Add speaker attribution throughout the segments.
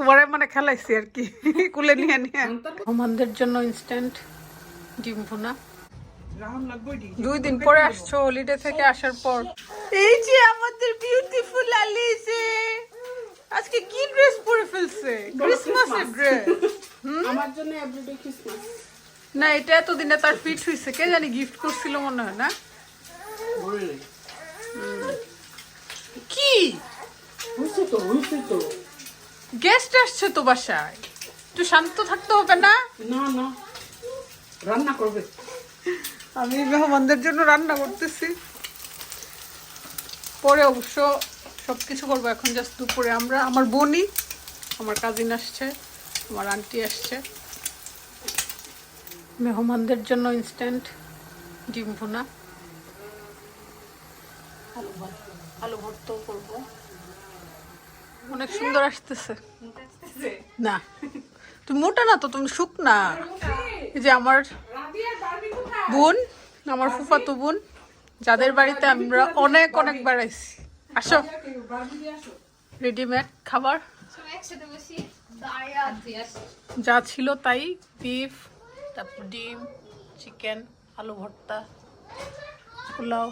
Speaker 1: তোমারে মানে খেলাইছি আর কি। কুলে নিয়ে নিয়ে। আমাদের জন্য ইনস্ট্যান্ট ডিম ভুনা। দুই দিন পরে আসছো হলিডে থেকে আসার পর। এই যে আমাদের বিউটিফুল আলিজে আজকে কি ড্রেস পরে ফেলছে? ক্রিসমাসের ড্রেস
Speaker 2: আমার জন্য এভরিডে ক্রিসমাস
Speaker 1: না এটা এতদিনে তার ফিট হয়েছে কে জানি গিফট করছিল মনে হয় না? কি?
Speaker 2: হয়েছে তো হয়েছে তো।
Speaker 1: গেস্ট আসছে তো বাসায়। একটু শান্ত থাকতে হবে না?
Speaker 2: না না। রান্না করবে।
Speaker 1: আমি মেহমানদের জন্য রান্না করতেছি। পরে অবশ্য সব কিছু করব। এখন জাস্ট দুপুরে আমরা আমার বোনই আমার কাজিন আসছে আমার আন্টি আসছে। মেহমানদের জন্য ইনস্ট্যান্ট ডিম ভুনা। আলু আলু করব। অনেক সুন্দর আসতেছে। না। তুমি মোটা না তো, তুমি শুকনা। এই যে আমার বোন, আমার ফুফাতো বোন, যাদের বাড়িতে আমরা অনেক অনেক বেড়াইছি আসো। রেডিমেড খাবার। যা ছিল তাই বিফ তারপর ডিম চিকেন আলু ভর্তা, পোলাও।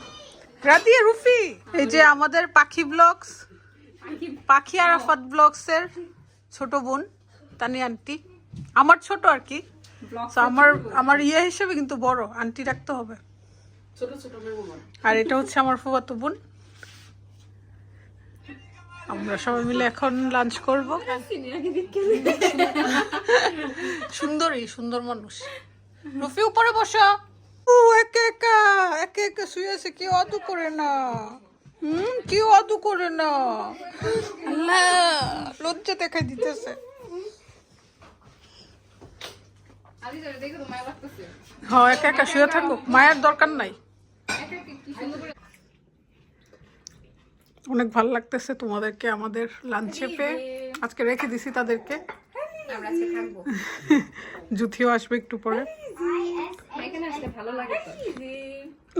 Speaker 1: রাতিয়া রুফি, এই যে আমাদের পাখি ব্লগস পাখি আরাফাত ব্লগসের ছোট বোন তানি আন্টি। আমার ছোট আর কি। আমার আমার ইয়ে হিসেবে কিন্তু বড় আন্টি রাখতে হবে। আর এটা হচ্ছে আমার ফুফাতো বোন। আমরা সবাই মিলে এখন লাঞ্চ করব। সুন্দরী সুন্দর মানুষ। রুফি উপরে বসো। ও একা একা একা একা শুয়ে আছে কেউ অত করে না। হুম কেউ করে না? লজ্জা দেখাই দিতেছে। হ্যাঁ শুয়ে মায়ের দরকার নাই। অনেক ভালো লাগতেছে তোমাদেরকে আমাদের লাঞ্চে পেয়ে। আজকে রেখে দিছি তাদেরকে। জুথিও আসবে একটু পরে।
Speaker 3: ভালো লাগে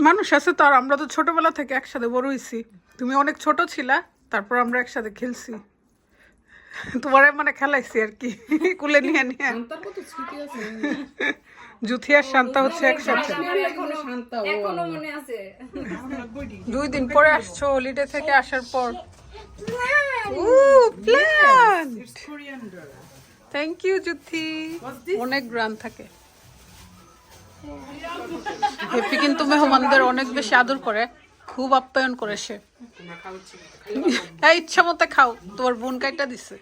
Speaker 1: মানুষ আছে তো আর আমরা তো ছোটবেলা থেকে একসাথে বড় হয়েছি তুমি অনেক ছোট ছিলা তারপর আমরা একসাথে খেলছি। তোমার মানে খেলাইছি আর কি কুলে নিয়ে নিয়ে। জুথি আর শান্তা হচ্ছে একসাথে।
Speaker 2: এখনও শান্তা ও
Speaker 3: এখনও মনে আছে।
Speaker 1: দুই দিন পরে আসছো হলিডে থেকে আসার পর। Thank you Juthi. অনেক গ্রান থাকে। হেপি কিন্তু মেহমানদের অনেক বেশি আদর করে খুব আপ্যায়ন করে সে। ইচ্ছা মতো খাও তোমার বোন কাইটা দিছে।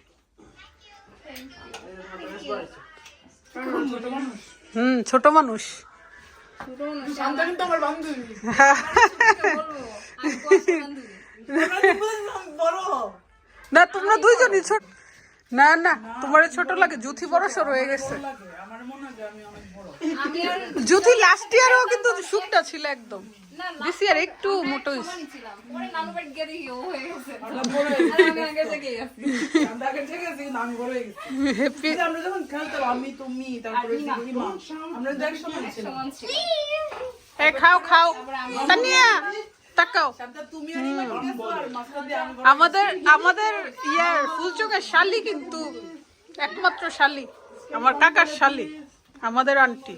Speaker 1: হুম ছোট মানুষ। না তোমরা দুইজনই ছোট। না না তোমার ছোট লাগে জুথি বড় সর হয়ে গেছে। জুথি লাস্ট ইয়ারও কিন্তু সুপটা ছিল একদম। দিস ইয়ার একটু মোটো খাও খাও। তানিয়া তাকাও। আমাদের আমাদের ইয়ার ফুলচোখের শালি কিন্তু একমাত্র শালি। আমার কাকার শালি। আমাদের আন্টি।